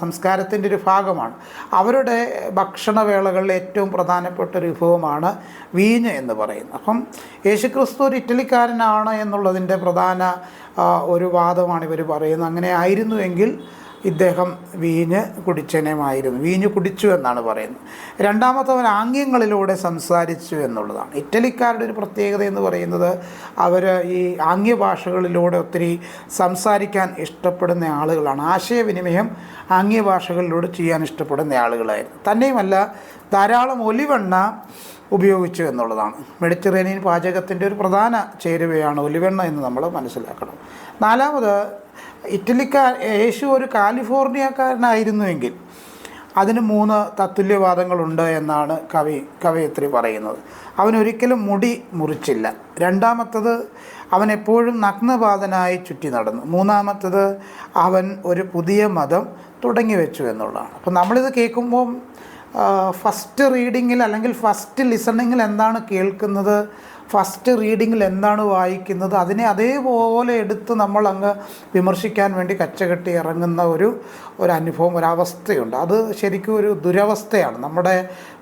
സംസ്കാരത്തിന്റെ ഒരു ഭാഗമാണ്. അവരുടെ ഭക്ഷണവേളകളിൽ ഏറ്റവും പ്രധാനപ്പെട്ട ഒരു വിഭവമാണ് വീഞ്ഞ് എന്ന് പറയുന്നത്. അപ്പം യേശുക്രിസ്തു ഒരു ഇറ്റലിക്കാരനാണ് എന്നുള്ളതിന്റെ പ്രധാന ഒരു വാദമാണ് ഇവർ പറയുന്നത്. അങ്ങനെ ആയിരുന്നുവെങ്കിൽ ഇദ്ദേഹം വീഞ്ഞ് കുടിച്ചനുമായിരുന്നു വീഞ്ഞ് കുടിച്ചു എന്നാണ് പറയുന്നത്. രണ്ടാമത്തവൻ ആംഗ്യങ്ങളിലൂടെ സംസാരിച്ചു എന്നുള്ളതാണ്. ഇറ്റലിക്കാരുടെ ഒരു പ്രത്യേകത എന്ന് പറയുന്നത് അവർ ഈ ആംഗ്യഭാഷകളിലൂടെ ഒത്തിരി സംസാരിക്കാൻ ഇഷ്ടപ്പെടുന്ന ആളുകളാണ്. ആശയവിനിമയം ആംഗ്യഭാഷകളിലൂടെ ചെയ്യാൻ ഇഷ്ടപ്പെടുന്ന ആളുകളായിരുന്നു. തന്നെയുമല്ല ധാരാളം ഒലിവെണ്ണ ഉപയോഗിച്ചു എന്നുള്ളതാണ്. മെഡിറ്ററേനിയൻ പാചകത്തിന്റെ ഒരു പ്രധാന ചേരുവയാണ് ഒലിവെണ്ണ എന്ന് നമ്മൾ മനസ്സിലാക്കണം. നാലാമത് ഇറ്റലിക്കാർ യേശു ഒരു കാലിഫോർണിയക്കാരനായിരുന്നുവെങ്കിൽ അതിന് മൂന്ന് തത്തുല്യവാദങ്ങളുണ്ട് എന്നാണ് കവി കവയത്രി പറയുന്നത്. അവനൊരിക്കലും മുടി മുറിച്ചില്ല. രണ്ടാമത്തത് അവൻ എപ്പോഴും നഗ്നപാതനായി ചുറ്റി നടന്നു. മൂന്നാമത്തത് അവൻ ഒരു പുതിയ മതം തുടങ്ങി വെച്ചു എന്നുള്ളതാണ്. അപ്പോൾ നമ്മളിത് കേൾക്കുമ്പം ഫസ്റ്റ് റീഡിങ്ങിൽ അല്ലെങ്കിൽ ഫസ്റ്റ് ലിസണിങ്ങിൽ എന്താണ് കേൾക്കുന്നത് ഫസ്റ്റ് റീഡിങ്ങിൽ എന്താണ് വായിക്കുന്നത് അതിനെ അതേപോലെ എടുത്ത് നമ്മൾ അങ്ങ് വിമർശിക്കാൻ വേണ്ടി കച്ചകെട്ടി ഇറങ്ങുന്ന ഒരു ഒരു അനുഭവം ഒരവസ്ഥയുണ്ട് അത് ശരിക്കും ഒരു ദുരവസ്ഥയാണ്. നമ്മുടെ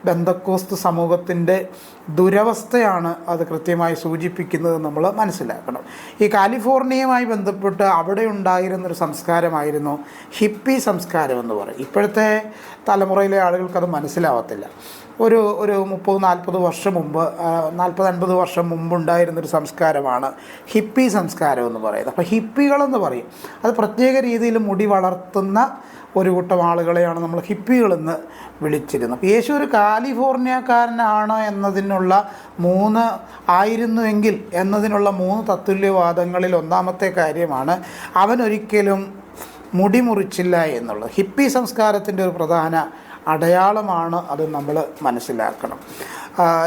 ബന്ധക്കോസ്ത് സമൂഹത്തിന്റെ ദുരവസ്ഥയാണ് അത് കൃത്യമായി സൂചിപ്പിക്കുന്നത് നമ്മൾ മനസ്സിലാക്കണം. ഈ കാലിഫോർണിയയുമായി ബന്ധപ്പെട്ട് അവിടെ ഉണ്ടായിരുന്നൊരു സംസ്കാരമായിരുന്നു ഹിപ്പി സംസ്കാരം എന്ന് പറയും. ഇപ്പോഴത്തെ തലമുറയിലെ ആളുകൾക്കത് മനസ്സിലാവത്തില്ല. ഒരു ഒരു മുപ്പത് നാൽപ്പത് വർഷം മുമ്പ് നാൽപ്പത് അൻപത് വർഷം മുമ്പുണ്ടായിരുന്നൊരു സംസ്കാരമാണ് ഹിപ്പി സംസ്കാരം എന്ന് പറയുന്നത്. അപ്പോൾ ഹിപ്പികളെന്ന് പറയും. അത് പ്രത്യേക രീതിയിൽ മുടി വളർത്തുന്ന ഒരു കൂട്ടം ആളുകളെയാണ് നമ്മൾ ഹിപ്പികളെന്ന് വിളിച്ചിരുന്നത്. യേശു ഒരു കാലിഫോർണിയക്കാരനാണ് എന്നതിനുള്ള മൂന്ന് ആയിരുന്നുവെങ്കിൽ എന്നതിനുള്ള മൂന്ന് തത്തുല്യവാദങ്ങളിൽ ഒന്നാമത്തെ കാര്യമാണ് അവനൊരിക്കലും മുടി മുറിച്ചില്ല എന്നുള്ളത്. ഹിപ്പി സംസ്കാരത്തിന്റെ ഒരു പ്രധാന അടയാളമാണ് അത് നമ്മൾ മനസ്സിലാക്കണം.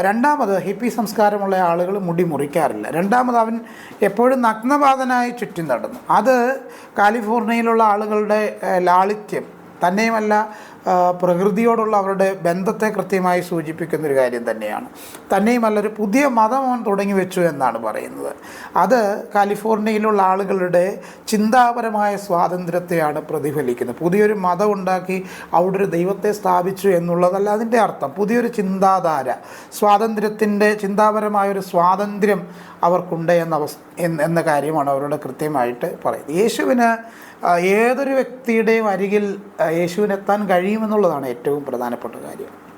രണ്ടാമത് ഹിപ്പി സംസ്കാരമുള്ള ആളുകൾ മുടി മുറിക്കാറില്ല. രണ്ടാമത് അവൻ എപ്പോഴും നഗ്നപാതനായി ചുറ്റും നടന്നു അത് കാലിഫോർണിയയിലുള്ള ആളുകളുടെ ലാളിത്യം തന്നെയുമല്ല പ്രകൃതിയോടുള്ള അവരുടെ ബന്ധത്തെ കൃത്യമായി സൂചിപ്പിക്കുന്നൊരു കാര്യം തന്നെയാണ്. തന്നെയുമല്ല ഒരു പുതിയ മതം അവൻ തുടങ്ങി വെച്ചു എന്നാണ് പറയുന്നത്. അത് കാലിഫോർണിയയിലുള്ള ആളുകളുടെ ചിന്താപരമായ സ്വാതന്ത്ര്യത്തെയാണ് പ്രതിഫലിക്കുന്നത്. പുതിയൊരു മതം ഉണ്ടാക്കി അവിടെ ഒരു ദൈവത്തെ സ്ഥാപിച്ചു എന്നുള്ളതല്ല അതിന്റെ അർത്ഥം. പുതിയൊരു ചിന്താധാര സ്വാതന്ത്ര്യത്തിന്റെ ചിന്താപരമായൊരു സ്വാതന്ത്ര്യം അവർക്കുണ്ട് എന്ന എന്ന കാര്യമാണ് അവരോട് കൃത്യമായിട്ട് പറയുന്നത്. യേശുവിന് ഏതൊരു വ്യക്തിയുടെയും അരികിൽ യേശുവിനെത്താൻ കഴിയുമെന്നുള്ളതാണ് ഏറ്റവും പ്രധാനപ്പെട്ട കാര്യം.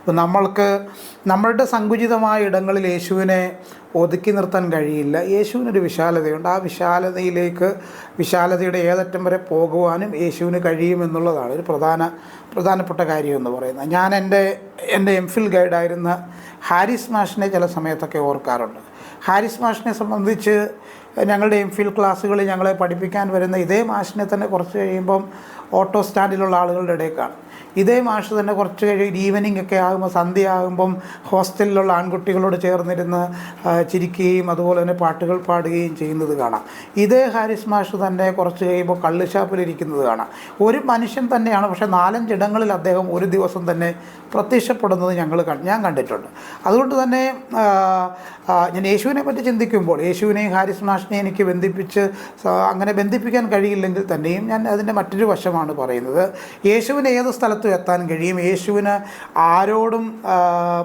അപ്പോൾ നമ്മൾക്ക് നമ്മളുടെ സങ്കുചിതമായ ഇടങ്ങളിൽ യേശുവിനെ ഒതുക്കി നിർത്താൻ കഴിയില്ല. യേശുവിനൊരു വിശാലതയുണ്ട്. ആ വിശാലതയിലേക്ക് വിശാലതയുടെ ഏതറ്റം വരെ പോകുവാനും യേശുവിന് കഴിയുമെന്നുള്ളതാണ് ഒരു പ്രധാന പ്രധാനപ്പെട്ട കാര്യം എന്ന് പറയുന്നത്. ഞാൻ എന്റെ എന്റെ എം ഫിൽ ഗൈഡായിരുന്ന ഹാരിസ് മാഷിനെ ചില സമയത്തൊക്കെ ഓർക്കാറുണ്ട്. ഹാരിസ് മാഷിനെ സംബന്ധിച്ച് ഞങ്ങളുടെ എം ഫിൽ ക്ലാസ്സുകളിൽ ഞങ്ങളെ പഠിപ്പിക്കാൻ വരുന്ന ഇതേ മാഷിനെ തന്നെ കുറച്ച് കഴിയുമ്പം ഓട്ടോ സ്റ്റാൻഡിലുള്ള ആളുകളുടെ ഇടയിൽ കാണും ഇതേ മാഷ് തന്നെ കുറച്ച് കഴിയും ഈവനിങ് ഒക്കെ ആകുമ്പോൾ സന്ധ്യ ആകുമ്പം ഹോസ്റ്റലിലുള്ള ആൺകുട്ടികളോട് ചേർന്നിരുന്ന് ചിരിക്കുകയും അതുപോലെ തന്നെ പാട്ടുകൾ പാടുകയും ചെയ്യുന്നത് കാണാം. ഇതേ ഹാരിസ് മാഷ് തന്നെ കുറച്ച് കഴിയുമ്പോൾ കള്ളുഷാപ്പിലിരിക്കുന്നത് കാണാം. ഒരു മനുഷ്യൻ തന്നെയാണ് പക്ഷേ നാലഞ്ചിടങ്ങളിൽ അദ്ദേഹം ഒരു ദിവസം തന്നെ പ്രത്യക്ഷപ്പെടുന്നത് ഞങ്ങൾ ഞാൻ കണ്ടിട്ടുണ്ട്. അതുകൊണ്ട് തന്നെ ഞാൻ യേശുവിനെ പറ്റി ചിന്തിക്കുമ്പോൾ യേശുവിനെയും ഹാരിസ് മാഷിനെയും എനിക്ക് ബന്ധിപ്പിച്ച് അങ്ങനെ ബന്ധിപ്പിക്കാൻ കഴിയില്ലെങ്കിൽ തന്നെയും ഞാൻ അതിന്റെ മറ്റൊരു വശമാണ് പറയുന്നത്. യേശുവിന് ഏത് സ്ഥലത്തും എത്താൻ കഴിയും യേശുവിന് ആരോടും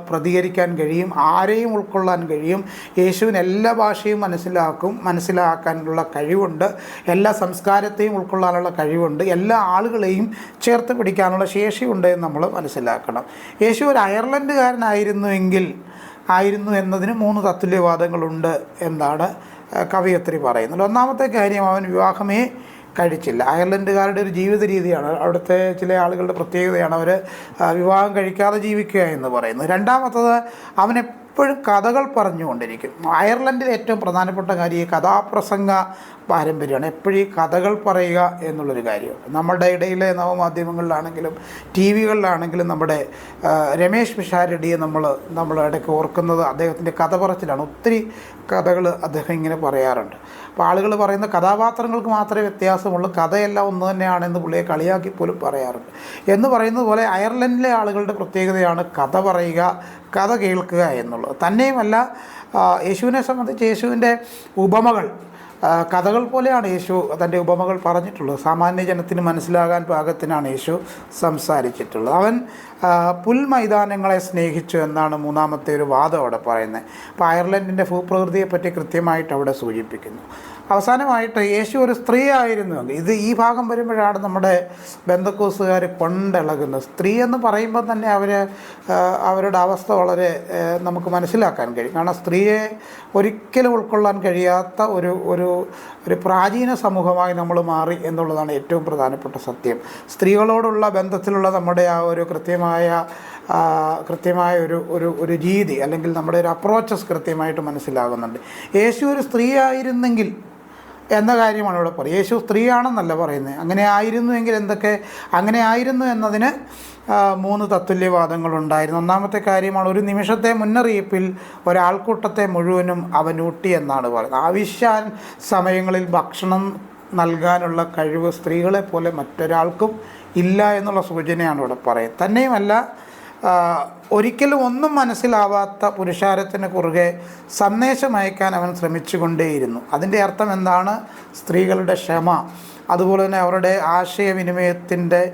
പ്രതികരിക്കാൻ കഴിയും ആരെയും ഉൾക്കൊള്ളാൻ കഴിയും യേശുവിന് എല്ലാ ഭാഷയും മനസ്സിലാക്കും മനസ്സിലാക്കാനുള്ള കഴിവുണ്ട് എല്ലാ സംസ്കാരത്തെയും ഉൾക്കൊള്ളാനുള്ള കഴിവുണ്ട് എല്ലാ ആളുകളെയും ചേർത്ത് പിടിക്കാനുള്ള ശേഷിയുണ്ട് എന്ന് നമ്മൾ മനസ്സിലാക്കണം. യേശു ഒരു അയർലൻഡുകാരനായിരുന്നുവെങ്കിൽ ആയിരുന്നു എന്നതിന് മൂന്ന് തത്തുല്യവാദങ്ങളുണ്ട് എന്നാണ് കവയത്രി പറയുന്നത്. ഒന്നാമത്തെ കാര്യം അവൻ വിവാഹമേ കഴിച്ചില്ല. അയർലൻഡുകാരുടെ ഒരു ജീവിത രീതിയാണ് അവിടുത്തെ ചില ആളുകളുടെ പ്രത്യേകതയാണ്. അവർ വിവാഹം കഴിക്കാതെ ജീവിക്കുക എന്ന് പറയുന്നത് രണ്ടാമത്തത് അവനെ എപ്പോഴും കഥകൾ പറഞ്ഞുകൊണ്ടിരിക്കും. അയർലൻഡിലെ ഏറ്റവും പ്രധാനപ്പെട്ട കാര്യം ഈ കഥാപ്രസംഗ പാരമ്പര്യമാണ്. എപ്പോഴും ഈ കഥകൾ പറയുക എന്നുള്ളൊരു കാര്യമാണ് നമ്മുടെ ഇടയിലെ നവമാധ്യമങ്ങളിലാണെങ്കിലും ടി വികളിലാണെങ്കിലും നമ്മുടെ രമേശ് പിഷാരടിയെ നമ്മൾ നമ്മൾ ഇടയ്ക്ക് ഓർക്കുന്നത് അദ്ദേഹത്തിന്റെ കഥ പറച്ചിലാണ്. ഒത്തിരി കഥകൾ അദ്ദേഹം ഇങ്ങനെ പറയാറുണ്ട്. അപ്പോൾ ആളുകൾ പറയുന്ന കഥാപാത്രങ്ങൾക്ക് മാത്രമേ വ്യത്യാസമുള്ളൂ. കഥയെല്ലാം ഒന്ന് തന്നെയാണെന്ന് പുള്ളിയെ കളിയാക്കി പോലും പറയാറുണ്ട്. എന്ന് പറയുന്നത് പോലെ അയർലൻഡിലെ ആളുകളുടെ പ്രത്യേകതയാണ് കഥ പറയുക കഥ കേൾക്കുക എന്നുള്ളത്. തന്നെയുമല്ല യേശുവിനെ സംബന്ധിച്ച് യേശുവിന്റെ ഉപമകൾ കഥകൾ പോലെയാണ് യേശു തന്റെ ഉപമകൾ പറഞ്ഞിട്ടുള്ളത്. സാമാന്യ ജനത്തിന് മനസ്സിലാകാൻ പാകത്തിനാണ് യേശു സംസാരിച്ചിട്ടുള്ളത്. അവൻ പുൽമൈതാനങ്ങളെ സ്നേഹിച്ചു എന്നാണ് മൂന്നാമത്തെ ഒരു വാദം അവിടെ പറയുന്നത്. അപ്പോൾ അയർലൻഡിന്റെ ഭൂപ്രകൃതിയെപ്പറ്റി കൃത്യമായിട്ട് അവിടെ സൂചിപ്പിക്കുന്നു. അവസാനമായിട്ട് യേശു ഒരു സ്ത്രീ ആയിരുന്നു ഇത് ഈ ഭാഗം വരുമ്പോഴാണ് നമ്മുടെ ബന്ധക്കോസുകാർ കൊണ്ടിളകുന്നത്. സ്ത്രീ എന്ന് പറയുമ്പോൾ തന്നെ അവർ അവരുടെ അവസ്ഥ വളരെ നമുക്ക് മനസ്സിലാക്കാൻ കഴിയും. കാരണം സ്ത്രീയെ ഒരിക്കലും ഉൾക്കൊള്ളാൻ കഴിയാത്ത ഒരു ഒരു ഒരു പ്രാചീന സമൂഹമായി നമ്മൾ മാറി എന്നുള്ളതാണ് ഏറ്റവും പ്രധാനപ്പെട്ട സത്യം. സ്ത്രീകളോടുള്ള ബന്ധത്തിലുള്ള നമ്മുടെ ആ ഒരു കൃത്യമായ കൃത്യമായ ഒരു ഒരു ഒരു രീതി അല്ലെങ്കിൽ നമ്മുടെ ഒരു അപ്രോച്ചസ് കൃത്യമായിട്ട് മനസ്സിലാകുന്നുണ്ട്. യേശു ഒരു സ്ത്രീ ആയിരുന്നെങ്കിൽ എന്ന കാര്യമാണ് ഇവിടെ പറയുന്നത്. യേശു സ്ത്രീയാണെന്നല്ല പറയുന്നത്. അങ്ങനെ ആയിരുന്നു എങ്കിൽ എന്തൊക്കെ? അങ്ങനെ ആയിരുന്നു എന്നതിന് മൂന്ന് തത്തുല്യവാദങ്ങളുണ്ടായിരുന്നു ഒന്നാമത്തെ കാര്യമാണ് ഒരു നിമിഷത്തെ മുന്നറിയിപ്പിൽ ഒരാൾക്കൂട്ടത്തെ മുഴുവനും അവൻ ഊട്ടി എന്നാണ് പറയുന്നത്. ആവശ്യാൻ സമയങ്ങളിൽ ഭക്ഷണം നൽകാനുള്ള കഴിവ് സ്ത്രീകളെ പോലെ മറ്റൊരാൾക്കും ഇല്ല എന്നുള്ള സൂചനയാണ് ഇവിടെ പറയുന്നത്. തന്നെയുമല്ല ഒരിക്കലും ഒന്നും മനസ്സിലാവാത്ത പുരുഷാരത്തിന് കുറുകെ സന്ദേശം അയക്കാൻ അവൻ ശ്രമിച്ചുകൊണ്ടേയിരുന്നു. അതിന്റെ അർത്ഥം എന്താണ്? സ്ത്രീകളുടെ ക്ഷമ. അതുപോലെ തന്നെ അവരുടെ ആശയവിനിമയത്തിന്റെ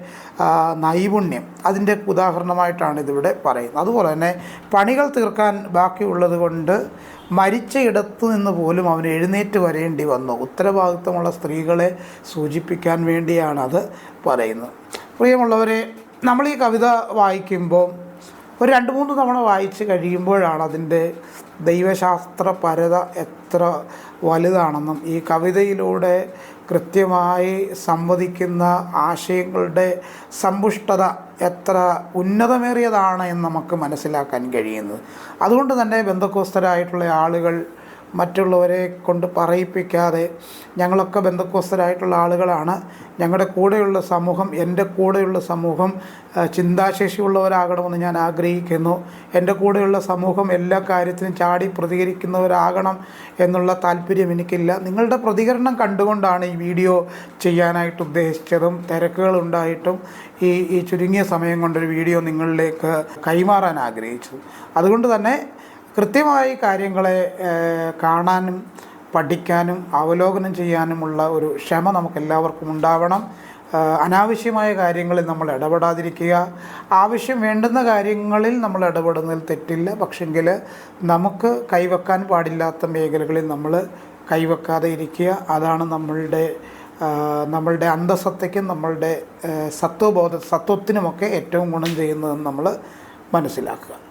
നൈപുണ്യം. അതിന്റെ ഉദാഹരണമായിട്ടാണ് ഇതിവിടെ പറയുന്നത്. അതുപോലെ തന്നെ പണികൾ തീർക്കാൻ ബാക്കിയുള്ളത് കൊണ്ട് മരിച്ച ഇടത്തു നിന്ന് പോലും അവന് എഴുന്നേറ്റ് വരേണ്ടി വന്നു. ഉത്തരവാദിത്വമുള്ള സ്ത്രീകളെ സൂചിപ്പിക്കാൻ വേണ്ടിയാണത് പറയുന്നത്. പ്രിയമുള്ളവരെ നമ്മൾ ഈ കവിത വായിക്കുമ്പോൾ ഒരു രണ്ട് മൂന്ന് തവണ വായിച്ച് കഴിയുമ്പോഴാണ് അതിന്റെ ദൈവശാസ്ത്രപരത എത്ര വലുതാണെന്നും ഈ കവിതയിലൂടെ കൃത്യമായി സംവദിക്കുന്ന ആശയങ്ങളുടെ സമ്പുഷ്ടത എത്ര ഉന്നതമേറിയതാണ് എന്ന് നമുക്ക് മനസ്സിലാക്കാൻ കഴിയുന്നത്. അതുകൊണ്ട് തന്നെ ബന്ധക്കോസ്തരായിട്ടുള്ള ആളുകൾ മറ്റുള്ളവരെ കൊണ്ട് പറയിപ്പിക്കാതെ ഞങ്ങളൊക്കെ ബന്ധക്കോസ്തരായിട്ടുള്ള ആളുകളാണ്. ഞങ്ങളുടെ കൂടെയുള്ള സമൂഹം എന്റെ കൂടെയുള്ള സമൂഹം ചിന്താശേഷിയുള്ളവരാകണമെന്ന് ഞാൻ ആഗ്രഹിക്കുന്നു. എന്റെ കൂടെയുള്ള സമൂഹം എല്ലാ കാര്യത്തിനും ചാടി പ്രതികരിക്കുന്നവരാകണം എന്നുള്ള താല്പര്യം എനിക്കില്ല. നിങ്ങളുടെ പ്രതികരണം കണ്ടുകൊണ്ടാണ് ഈ വീഡിയോ ചെയ്യാനായിട്ട് ഉദ്ദേശിച്ചതും തിരക്കുകളുണ്ടായിട്ടും ഈ ഈ ചുരുങ്ങിയ സമയം കൊണ്ടൊരു വീഡിയോ നിങ്ങളിലേക്ക് കൈമാറാൻ ആഗ്രഹിച്ചു അതുകൊണ്ട് തന്നെ കൃത്യമായി കാര്യങ്ങളെ കാണാനും പഠിക്കാനും അവലോകനം ചെയ്യാനുമുള്ള ഒരു ക്ഷമ നമുക്കെല്ലാവർക്കും ഉണ്ടാവണം. അനാവശ്യമായ കാര്യങ്ങളിൽ നമ്മൾ ഇടപെടാതിരിക്കുക. ആവശ്യം വേണ്ടുന്ന കാര്യങ്ങളിൽ നമ്മൾ ഇടപെടുന്നതിൽ തെറ്റില്ല. പക്ഷെങ്കിൽ നമുക്ക് കൈവെക്കാൻ പാടില്ലാത്ത മേഖലകളിൽ നമ്മൾ കൈവെക്കാതെ ഇരിക്കുക. അതാണ് നമ്മളുടെ നമ്മളുടെ അന്തസത്തയ്ക്കും നമ്മളുടെ സത്വബോധ സത്വത്തിനുമൊക്കെ ഏറ്റവും ഗുണം ചെയ്യുന്നതെന്ന് നമ്മൾ മനസ്സിലാക്കുക.